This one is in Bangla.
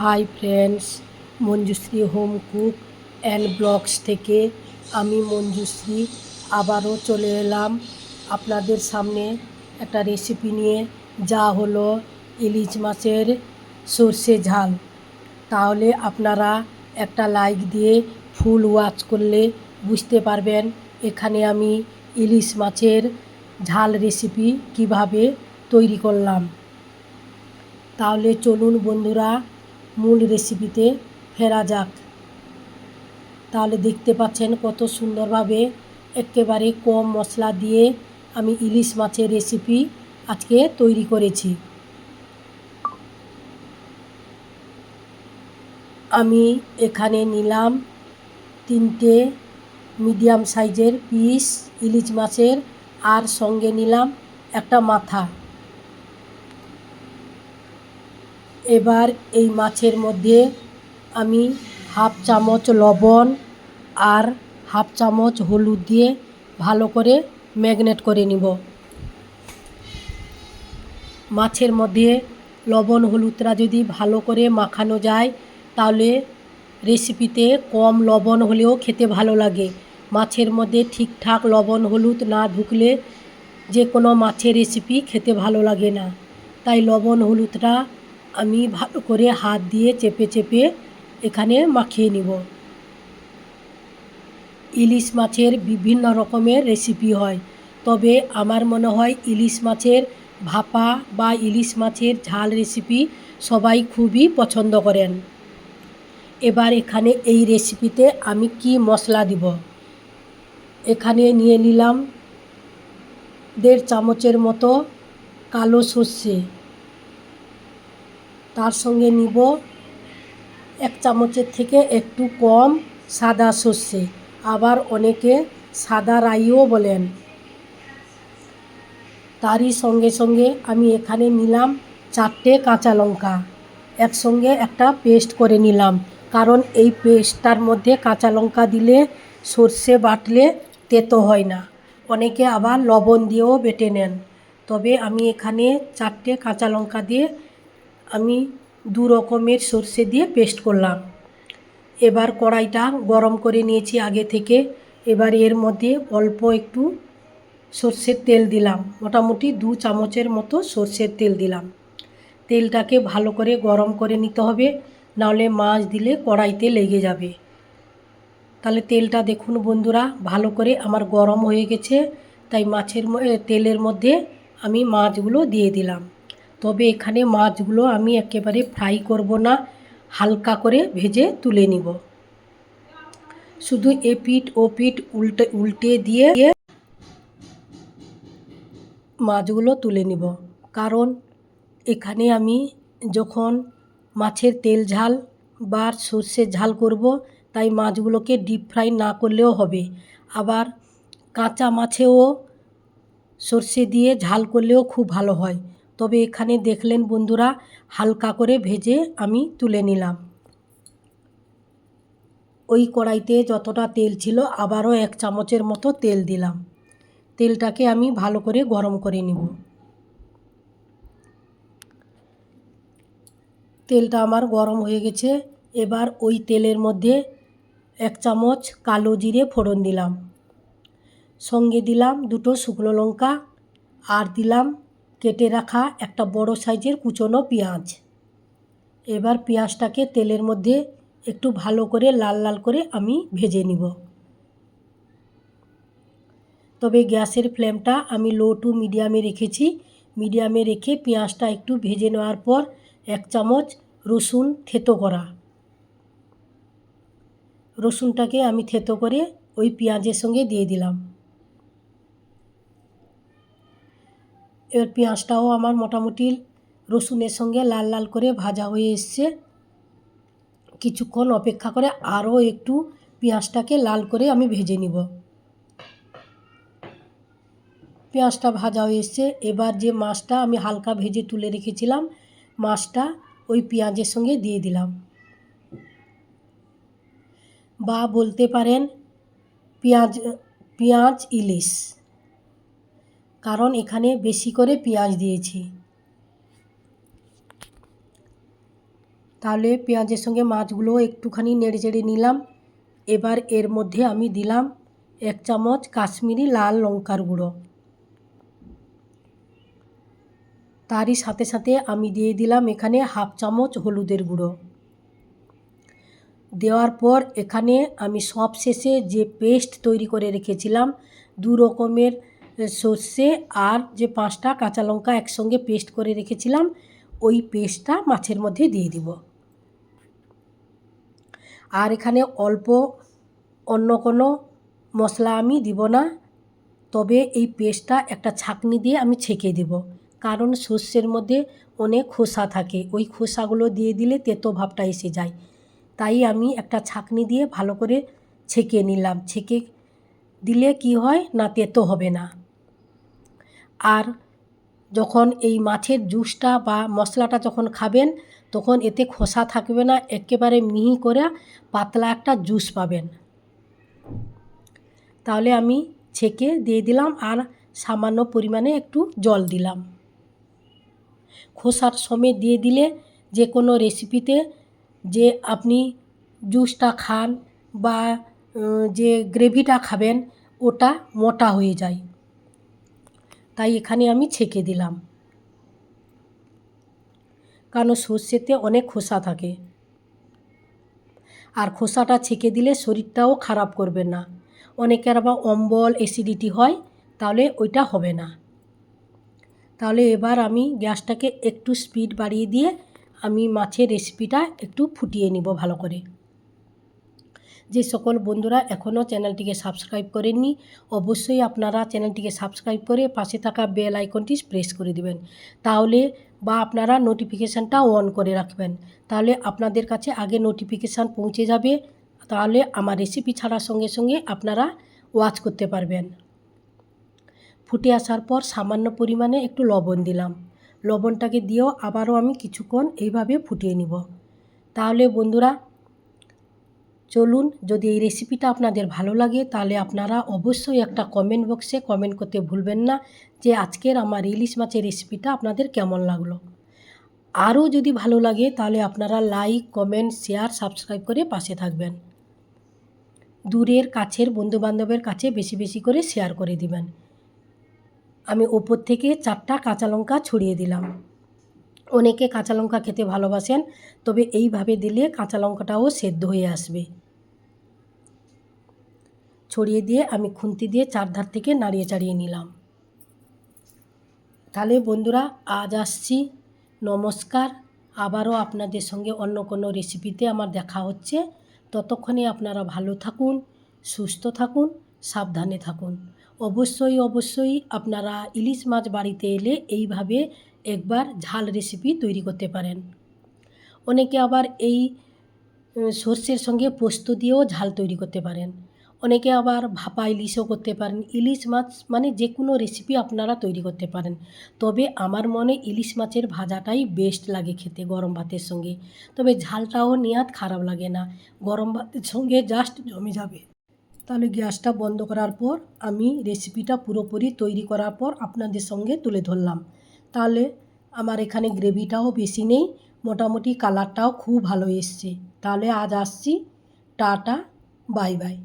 Hi friends, Manjushree home cook and blogs থেকে আমি মঞ্জুশ্রী আবারও চলে এলাম আপনাদের সামনে একটা রেসিপি নিয়ে, যা হলো ইলিশ মাছের সর্ষে ঝাল। তাহলে আপনারা একটা লাইক দিয়ে ফুল ওয়াচ করলে বুঝতে পারবেন এখানে আমি ইলিশ মাছের ঝাল রেসিপি কীভাবে তৈরি করলাম। তাহলে চলুন বন্ধুরা মূল রেসিপিতে ফেরা যাক। তাহলে দেখতে পাচ্ছেন কত সুন্দরভাবে একেবারে কম মশলা দিয়ে আমি ইলিশ মাছের রেসিপি আজকে তৈরি করেছি। আমি এখানে নিলাম তিনটে মিডিয়াম সাইজের পিস ইলিশ মাছের আর সঙ্গে নিলাম একটা মাথা। এবার এই মাছের মধ্যে আমি হাফ চামচ লবণ আর হাফ চামচ হলুদ দিয়ে ভালো করে ম্যাগনেট করে নিব। মাছের মধ্যে লবণ হলুদটা যদি ভালো করে মাখানো যায়, তাহলে রেসিপিতে কম লবণ হলেও খেতে ভালো লাগে। মাছের মধ্যে ঠিকঠাক লবণ হলুদ না ঢুকলে যে কোনো মাছের রেসিপি খেতে ভালো লাগে না। তাই লবণ হলুদটা আমি ভালো করে হাত দিয়ে চেপে চেপে এখানে মাখিয়ে নিব। ইলিশ মাছের বিভিন্ন রকমের রেসিপি হয়, তবে আমার মনে হয় ইলিশ মাছের ভাপা বা ইলিশ মাছের ঝাল রেসিপি সবাই খুবই পছন্দ করেন। এবার এখানে এই রেসিপিতে আমি কি মশলা দিব? এখানে নিয়ে নিলাম দেড় চামচের মতো কালো সর্ষে। তার সঙ্গে নিব এক চামচের থেকে একটু কম সাদা সর্ষে। আবার অনেকে সাদা রাইও বলেন। তারই সঙ্গে সঙ্গে আমি এখানে নিলাম চারটে কাঁচা লঙ্কা। একসঙ্গে একটা পেস্ট করে নিলাম। কারণ এই পেস্টটার মধ্যে কাঁচা লঙ্কা দিলে সর্ষে বাটলে তেতো হয় না। অনেকে আবার লবণ দিয়েও বেটে নেন। তবে আমি এখানে চারটে কাঁচা লঙ্কা দিয়ে আমি দু রকমের সর্ষে দিয়ে পেস্ট করলাম। এবার কড়াইটা গরম করে নিয়েছি আগে থেকে। এবার এর মধ্যে অল্প একটু সর্ষের তেল দিলাম। মোটামুটি দু চামচের মতো সর্ষের তেল দিলাম। তেলটাকে ভালো করে গরম করে নিতে হবে, নাহলে মাছ দিলে কড়াইতে লেগে যাবে। তাহলে তেলটা দেখুন বন্ধুরা, ভালো করে আমার গরম হয়ে গেছে। তাই মাছের তেলের মধ্যে আমি মাছগুলো দিয়ে দিলাম। তবে এখানে মাছগুলো আমি একেবারে ফ্রাই করব না, হালকা করে ভেজে তুলে নিব। শুধু এপিট ও পিঠ উল্টে উল্টে দিয়ে মাছগুলো তুলে নিব। কারণ এখানে আমি যখন মাছের তেল ঝাল বা সর্ষের ঝাল করব, তাই মাছগুলোকে ডিপ ফ্রাই না করলেও হবে। আবার কাঁচা মাছেও সর্ষে দিয়ে ঝাল করলেও খুব ভালো হয়। তবে এখানে দেখলেন বন্ধুরা, হালকা করে ভেজে আমি তুলে নিলাম। ওই কড়াইতে যতটা তেল ছিল আবারও এক চামচের মতো তেল দিলাম। তেলটাকে আমি ভালো করে গরম করে নিব। তেলটা আমার গরম হয়ে গেছে, এবার ওই তেলের মধ্যে এক চামচ কালো জিরে ফোড়ন দিলাম। সঙ্গে দিলাম দুটো শুকনো লঙ্কা, আর দিলাম কেটে রাখা একটা বড় সাইজের কুচনো পেঁয়াজ। এবার পেঁয়াজটাকে তেলের মধ্যে একটু ভালো করে লাল লাল করে আমি ভেজে নিব। তবে গ্যাসের ফ্লেমটা আমি লো টু মিডিয়ামে রেখেছি। মিডিয়ামে রেখে পেঁয়াজটা একটু ভেজে নেওয়ার পর এক চামচ রসুন থেতো করা। রসুনটাকে আমি থেতো করে ওই পেঁয়াজের সঙ্গে দিয়ে দিলাম। এবার পেঁয়াজটাও আমার মোটামুটি রসুনের সঙ্গে লাল লাল করে ভাজা হয়ে এসছে। কিছুক্ষণ অপেক্ষা করে আরও একটু পেঁয়াজটাকে লাল করে আমি ভেজে নিব। পেঁয়াজটা ভাজা হয়ে এসছে। এবার যে মাছটা আমি হালকা ভেজে তুলে রেখেছিলাম, মাছটা ওই পেঁয়াজের সঙ্গে দিয়ে দিলাম। বা বলতে পারেন পেঁয়াজ পেঁয়াজ ইলিশ। কারণ এখানে বেশি করে পেঁয়াজ দিয়েছি। তাহলে পেঁয়াজের সঙ্গে মাছগুলো একটুখানি নেড়ে চেড়ে নিলাম। এবার এর মধ্যে আমি দিলাম এক চামচ কাশ্মীরি লাল লঙ্কার গুঁড়ো। তারই সাথে সাথে আমি দিয়ে দিলাম এখানে হাফ চামচ হলুদের গুঁড়ো। দেওয়ার পর এখানে আমি সব শেষে যে পেস্ট তৈরি করে রেখেছিলাম, দু রকমের সর্ষে আর যে পাঁচটা কাঁচা লঙ্কা একসঙ্গে পেস্ট করে রেখেছিলাম, ওই পেস্টটা মাছের মধ্যে দিয়ে দিব। আর এখানে অল্প অন্য কোনো মশলা আমি দিব না, তবে এই পেস্টটা একটা ছাঁকনি দিয়ে আমি ছেঁকে দেব, কারণ সর্ষের মধ্যে অনেক খোসা থাকে, ওই খোসাগুলো দিয়ে দিলে তেতো ভাবটা এসে যায়। তাই আমি একটা ছাঁকনি দিয়ে ভালো করে ছেঁকে নিলাম, ছেঁকে দিলে কি হয় না তেতো হবে না। আর যখন এই মাছের জুসটা বা মশলাটা যখন খাবেন, তখন এতে খোসা থাকবে না, একেবারে মিহি করে পাতলা একটা জুস পাবেন। তাহলে আমি ছেঁকে দিয়ে দিলাম আর সামান্য পরিমাণে একটু জল দিলাম। খোসার সমেত দিয়ে দিলে যে কোনো রেসিপিতে যে আপনি জুসটা খান বা যে গ্রেভিটা খাবেন, ওটা মোটা হয়ে যায়। তাই এখানে আমি ছেঁকে দিলাম। কারণ সর্ষেতে অনেক খোসা থাকে। আর খোসাটা ছেঁকে দিলে শরীরটাও খারাপ করবে না। অনেকের আবার অম্বল অ্যাসিডিটি হয়, তাহলে ওইটা হবে না। তাহলে এবার আমি গ্যাসটাকে একটু স্পিড বাড়িয়ে দিয়ে আমি মাছের রেসিপিটা একটু ফুটিয়ে নিব ভালো করে। যে সকল বন্ধুরা এখনও চ্যানেলটিকে সাবস্ক্রাইব করেননি, অবশ্যই আপনারা চ্যানেলটিকে সাবস্ক্রাইব করে পাশে থাকা বেল আইকনটি প্রেস করে দিবেন। তাহলে বা আপনারা নোটিফিকেশানটা অন করে রাখবেন। তাহলে আপনাদের কাছে আগে নোটিফিকেশান পৌঁছে যাবে। তাহলে আমার রেসিপি ছাড়ার সঙ্গে সঙ্গে আপনারা ওয়াচ করতে পারবেন। ফুটে আসার পর সামান্য পরিমাণে একটু লবণ দিলাম। লবণটাকে দিয়েও আবারও আমি কিছুক্ষণ এইভাবে ফুটিয়ে নিব। তাহলে বন্ধুরা চলুন, যদি এই রেসিপিটা আপনাদের ভালো লাগে, তাহলে আপনারা অবশ্যই একটা কমেন্ট বক্সে কমেন্ট করতে ভুলবেন না যে আজকের আমার ইলিশ মাছের রেসিপিটা আপনাদের কেমন লাগল। আরও যদি ভালো লাগে, তাহলে আপনারা লাইক কমেন্ট শেয়ার সাবস্ক্রাইব করে পাশে থাকবেন। দূরের কাছের বন্ধুবান্ধবের কাছে বেশি বেশি করে শেয়ার করে দিবেন। আমি ওপর থেকে চারটা কাঁচা লঙ্কা ছড়িয়ে দিলাম। অনেকে কাঁচা লঙ্কা খেতে ভালোবাসেন, তবে এইভাবে দিলে কাঁচা লঙ্কাটাও সেদ্ধ হয়ে আসবে। ছড়িয়ে দিয়ে আমি খুন্তি দিয়ে চারধার থেকে নাড়িয়ে চাড়িয়ে নিলাম। তাহলে বন্ধুরা, আজ আসছি। নমস্কার। আবারও আপনাদের সঙ্গে অন্য কোনো রেসিপিতে আমার দেখা হচ্ছে। ততক্ষণে আপনারা ভালো থাকুন, সুস্থ থাকুন, সাবধানে থাকুন। অবশ্যই অবশ্যই আপনারা ইলিশ মাছ বাড়িতে এলে এইভাবে একবার ঝাল রেসিপি তৈরি করতে পারেন। অনেকে আবার এই সর্ষের সঙ্গে পোস্ত দিয়েও ঝাল তৈরি করতে পারেন। অনেকে আবার ভাপা ইলিশও করতে পারেন। ইলিশ মাছ মানে যে কোনো রেসিপি আপনারা তৈরি করতে পারেন। তবে আমার মনে ইলিশ মাছের ভাজাটাই বেস্ট লাগে খেতে গরম ভাতের সঙ্গে। তবে ঝালটাও নেওয়াত খারাপ লাগে না। গরম ভাতের সঙ্গে জাস্ট জমে যাবে। তাহলে গ্যাসটা বন্ধ করার পর আমি রেসিপিটা পুরোপুরি তৈরি করার পর আপনাদের সঙ্গে তুলে ধরলাম। তাহলে আমার এখানে গ্রেভিটাও বেশি নেই, মোটামুটি কালারটাও খুব ভালো এসছে। তাহলে আজ আসছি, টাটা বাই বাই